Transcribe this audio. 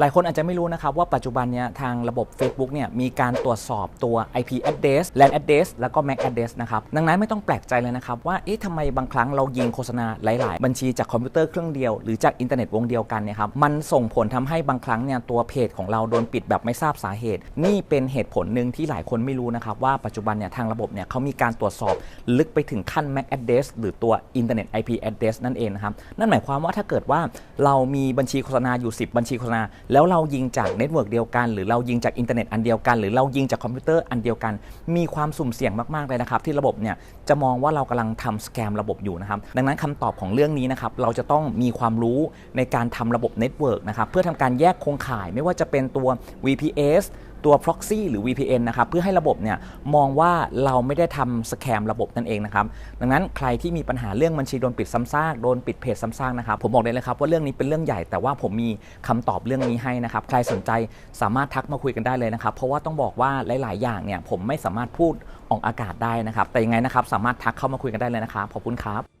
หลายคนอาจจะไม่รู้นะครับว่าปัจจุบันเนี้ยทางระบบ Facebook เนี่ยมีการตรวจสอบตัว IP address LAN address แล้วก็ MAC address นะครับ ดังนั้นไม่ต้องแปลกใจเลยนะครับ ว่าเอ๊ะทำไมบางครั้งเรายิงโฆษณาหลาย ๆ บัญชีจากคอมพิวเตอร์เครื่องเดียว หรือจากอินเทอร์เน็ตวงเดียวกันเนี่ยครับ มันส่งผลทำให้บางครั้งเนี่ยตัวเพจของเราโดนปิดแบบไม่ทราบสาเหตุ นี่เป็นเหตุผลหนึ่งที่หลายคนไม่รู้นะครับว่าปัจจุบันเนี่ยทางระบบเนี่ยเขามีการตรวจสอบลึกไปถึงขั้น MAC address หรือตัว Internet IP address นั่นเองนะครับนั่นหมายความว่าถ้าเกิดว่าเรามีบัญชีโฆษณาอยู่ 10 บัญชีโฆษณาแล้วเรายิงจากเน็ตเวิร์กเดียวกัน หรือเรายิงจากอินเทอร์เน็ตอันเดียวกัน หรือเรายิงจากคอมพิวเตอร์อันเดียวกัน มีความสุ่มเสี่ยงมาก ๆ เลยนะครับ ที่ระบบเนี่ยจะมองว่าเรากำลังทำสแกมระบบอยู่นะครับ ดังนั้นคำตอบของเรื่องนี้นะครับ เราจะต้องมีความรู้ในการทำระบบเน็ตเวิร์กนะครับ เพื่อทำการแยกโครงข่ายไม่ว่าจะเป็นตัว VPS ตัว proxy หรือ VPN นะครับเพื่อให้ระบบเนี่ยมองว่าเราไม่ได้ทำสแกมระบบนั่นเองนะครับดังนั้นใครที่มีปัญหาเรื่องบัญชีโดนปิดซ้ำซากโดนปิดเพจซ้ำซากนะครับผมบอกได้เลยครับว่าเรื่องนี้เป็นเรื่องใหญ่แต่ว่าผมมีคำตอบเรื่องนี้ให้นะครับใครสนใจสามารถทักมาคุยกันได้เลยนะครับเพราะว่าต้องบอกว่าหลาย ๆ อย่างเนี่ยผมไม่สามารถพูดออกอากาศได้นะครับแต่ยังไงนะครับสามารถทักเข้ามาคุยกันได้เลยนะครับขอบคุณครับ